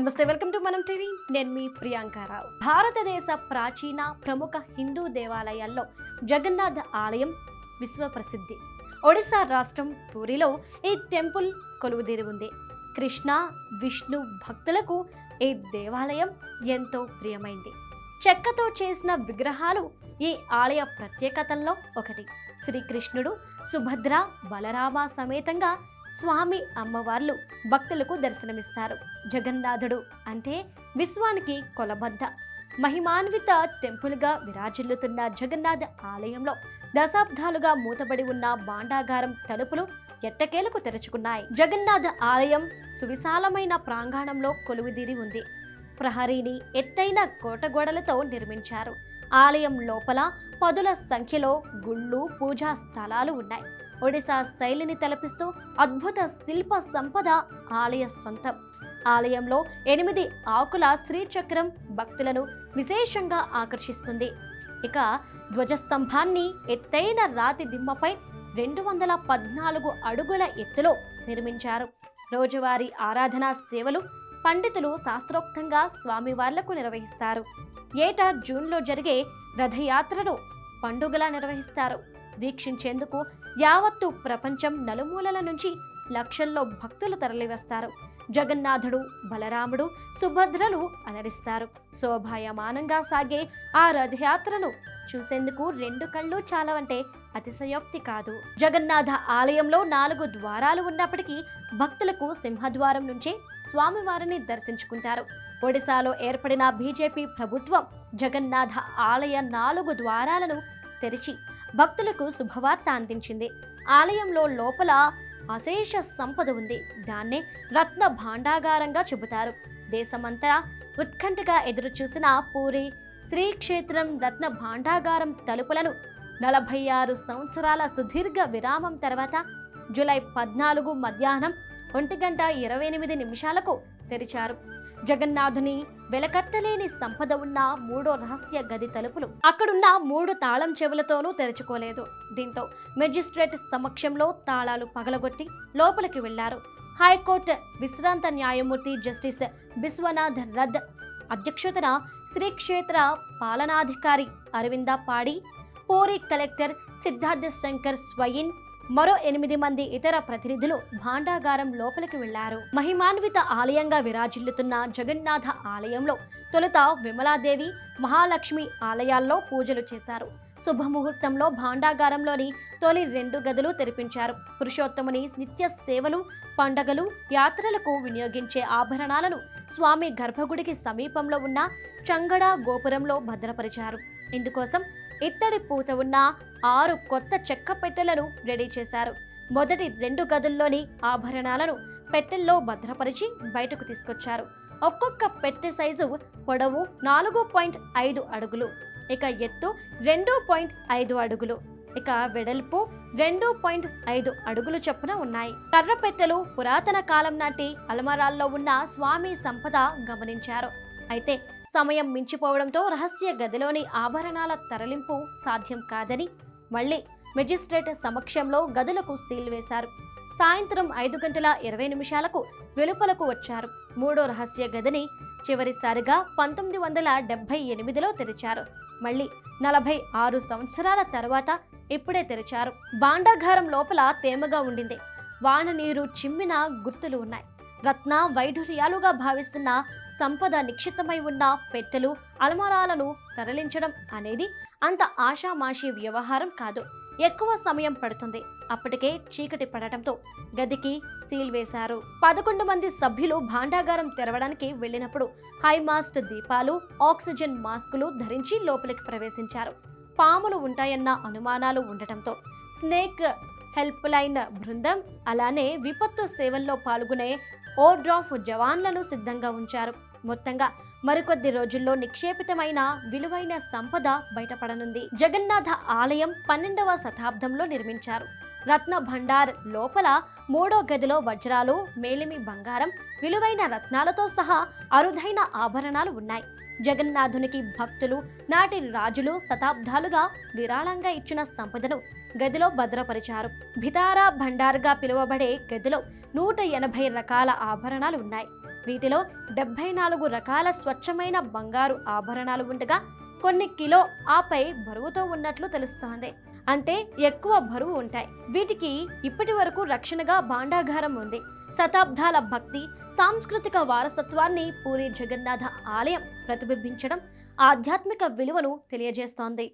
నమస్తే welcome to మనం TV. నేను మీ ప్రియాంకారావు భారతదేశ ప్రాచీన ప్రముఖ హిందూ దేవాలయాల్లో జగన్నాథ్ ఆలయం విశ్వప్రసిద్ధి. ఒడిశా రాష్ట్రం పూరిలో ఈ టెంపుల్ కొలువుదీరి ఉంది. కృష్ణ విష్ణు భక్తులకు ఈ దేవాలయం ఎంతో ప్రియమైంది. చెక్కతో చేసిన విగ్రహాలు ఈ ఆలయ ప్రత్యేకతల్లో ఒకటి. శ్రీకృష్ణుడు సుభద్ర బలరామ సమేతంగా స్వామి అమ్మవార్లు భక్తులకు దర్శనమిస్తారు. జగన్నాథుడు అంటే విశ్వానికి కొలబద్ద మహిమాన్విత టెంపుల్గా విరాజిల్లుతున్న జగన్నాథ్ ఆలయంలో దశాబ్దాలుగా మూతబడి ఉన్న భాండాగారం తలుపులు ఎట్టకేలకు తెరుచుకున్నాయి. జగన్నాథ్ ఆలయం సువిశాలమైన ప్రాంగణంలో కొలువుదీరి ఉంది. ప్రహరీని ఎత్తైన కోటగోడలతో నిర్మించారు. ఆలయం లోపల పదుల సంఖ్యలో గుళ్ళు పూజా స్థలాలు ఉన్నాయి. ఒడిశా శైలిని తలపిస్తూ అద్భుత శిల్ప సంపద ఆలయ సొంతం. ఆలయంలో ఎనిమిది ఆకుల శ్రీచక్రం భక్తులను విశేషంగా ఆకర్షిస్తుంది. ఇక ధ్వజస్తంభాన్ని ఎత్తైన రాతి దిమ్మపై రెండు వందల పద్నాలుగు అడుగుల ఎత్తులో నిర్మించారు. రోజువారీ ఆరాధనా సేవలు పండితులు శాస్త్రోక్తంగా స్వామివార్లకు నిర్వహిస్తారు. ఏటా జూన్లో జరిగే రథయాత్రను పండుగలా నిర్వహిస్తారు. వీక్షించేందుకు యావత్తు ప్రపంచం నలుమూలల నుంచి లక్షల్లో భక్తులు తరలివస్తారు. జగన్నాథుడు బలరాముడు సుభద్రలు అలరిస్తారు. శోభాయమానంగా సాగే ఆ రథయాత్రను చూసేందుకు రెండు కళ్ళు చాలవంటే అతిశయోక్తి కాదు. జగన్నాథ ఆలయంలో నాలుగు ద్వారాలు ఉన్నప్పటికీ భక్తులకు సింహద్వారం నుంచే స్వామివారిని దర్శించుకుంటారు. ఒడిశాలో ఏర్పడిన బీజేపీ ప్రభుత్వం జగన్నాథ ఆలయ నాలుగు ద్వారాలను తెరిచి భక్తులకు శుభవార్త అందించింది. ఆలయంలో లోపల అశేష సంపద ఉంది. దాన్నే రత్న భాండాగారంగా చెబుతారు. దేశమంతా ఉత్కంఠగా ఎదురుచూసిన పూరి శ్రీక్షేత్రం రత్న భాండాగారం తలుపులను నలభై ఆరు సంవత్సరాల సుదీర్ఘ విరామం తర్వాత జూలై పద్నాలుగు మధ్యాహ్నం ఒంటి గంట ఇరవై ఎనిమిది నిమిషాలకు తెరిచారు. జగన్నాథుని వెలకట్టలేని సంపద ఉన్న మూడో రహస్య గది తలుపులు అక్కడున్న మూడు తాళం చెవులతోనూ తెరుచుకోలేదు. దీంతో మెజిస్ట్రేట్ సమక్షంలో తాళాలు పగలగొట్టి లోపలికి వెళ్ళారు. హైకోర్టు విశ్రాంత న్యాయమూర్తి జస్టిస్ బిశ్వనాథ్ రద్ అధ్యక్షతన శ్రీక్షేత్ర పాలనాధికారి అరవింద పాడి పూరి కలెక్టర్ సిద్ధార్థ శంకర్ స్వయిన్ మరో ఎనిమిది మంది ఇతర ప్రతినిధులు భాండాగారం లోపలికి వెళ్ళారు. మహిమాన్విత ఆలయంగా విరాజిల్లుతున్న జగన్నాథ ఆలయంలో తొలుత విమలాదేవి మహాలక్ష్మి ఆలయాల్లో పూజలు చేశారు. శుభముహూర్తంలో భాండాగారంలోని తొలి రెండు గదులు తెరిపించారు. పురుషోత్తముని నిత్య సేవలు పండగలు యాత్రలకు వినియోగించే ఆభరణాలను స్వామి గర్భగుడికి సమీపంలో ఉన్న చంగడ గోపురంలో భద్రపరిచారు. ఇందుకోసం ఇత్తడి పూత ఉన్న ఆరు కొత్త చెక్క పెట్టెలను రెడీ చేశారు. మొదటి రెండు గదుల్లోని ఆభరణాలను పెట్టెల్లో భద్రపరిచి బయటకు తీసుకొచ్చారు. ఒక్కొక్క పెట్టె సైజు పొడవు నాలుగు పాయింట్ ఐదు అడుగులు ఇక ఎత్తు రెండు పాయింట్ ఐదు అడుగులు ఇక వెడల్పు రెండు పాయింట్ ఐదు అడుగులు చొప్పున ఉన్నాయి. కర్ర పెట్టెలు పురాతన కాలం నాటి అలమరాల్లో ఉన్న స్వామి సంపద గమనించారు. అయితే సమయం మించిపోవడంతో రహస్య గదిలోని ఆభరణాల తరలింపు సాధ్యం కాదని మళ్ళీ మెజిస్ట్రేట్ సమక్షంలో గదులకు సీల్ వేశారు. సాయంత్రం ఐదు గంటల ఇరవై నిమిషాలకు వెలుపలకు వచ్చారు. మూడో రహస్య గదిని చివరిసారిగా పంతొమ్మిది వందల డెబ్బై ఎనిమిదిలో తెరిచారు. మళ్ళీ నలభై ఆరు సంవత్సరాల తర్వాత ఇప్పుడే తెరిచారు. బాండాఘారం లోపల తేమగా ఉండింది. వాన నీరు చిమ్మిన గుర్తులు ఉన్నాయి. రత్న వైఢూర్యాలుగా భావిస్తున్న సంపద నిక్షిప్తమై ఉన్న పెట్టెలు అలమారాలను తరలించడం అనేది అంత ఆషామాషి వ్యవహారం కాదు. ఎక్కువ సమయం పడుతుంది. అప్పటికే చీకటి పడటంతో గదికి సీల్ వేశారు. పదకొండు మంది సభ్యులు భాండాగారం తెరవడానికి వెళ్ళినప్పుడు హైమాస్ట్ దీపాలు ఆక్సిజన్ మాస్కులు ధరించి లోపలికి ప్రవేశించారు. పాములు ఉంటాయన్న అనుమానాలు ఉండటంతో స్నేక్ హెల్ప్ లైన్ బృందం అలానే విపత్తు సేవల్లో పాల్గొనే ఓడ్రాఫ్ జవాన్లను సిద్ధంగా ఉంచారు. మొత్తంగా మరికొద్ది రోజుల్లో నిక్షేపితమైన విలువైన సంపద బయటపడనుంది. జగన్నాథ ఆలయం పన్నెండవ శతాబ్దంలో నిర్మించారు. రత్న భండార్ లోపల మూడో గదిలో వజ్రాలు మేలిమి బంగారం విలువైన రత్నాలతో సహా అరుదైన ఆభరణాలు ఉన్నాయి. జగన్నాథునికి భక్తులు నాటి రాజులు శతాబ్దాలుగా విరాళంగా ఇచ్చిన సంపదను గదిలో భద్రపరిచారు. భితారా భండార్గా పిలువబడే గదిలో నూట ఎనభై రకాల ఆభరణాలు ఉన్నాయి. వీటిలో డెబ్బై నాలుగు రకాల స్వచ్ఛమైన బంగారు ఆభరణాలు ఉండగా కొన్ని కిలో ఆపై బరువుతో ఉన్నట్లు తెలుస్తోంది. అంటే ఎక్కువ బరువు ఉంటాయి. వీటికి ఇప్పటి వరకు రక్షణగా భాండాగారం ఉంది. శతాబ్దాల భక్తి సాంస్కృతిక వారసత్వాన్ని పూరి జగన్నాథ ఆలయం ప్రతిబింబించడం ఆధ్యాత్మిక విలువను తెలియజేస్తోంది.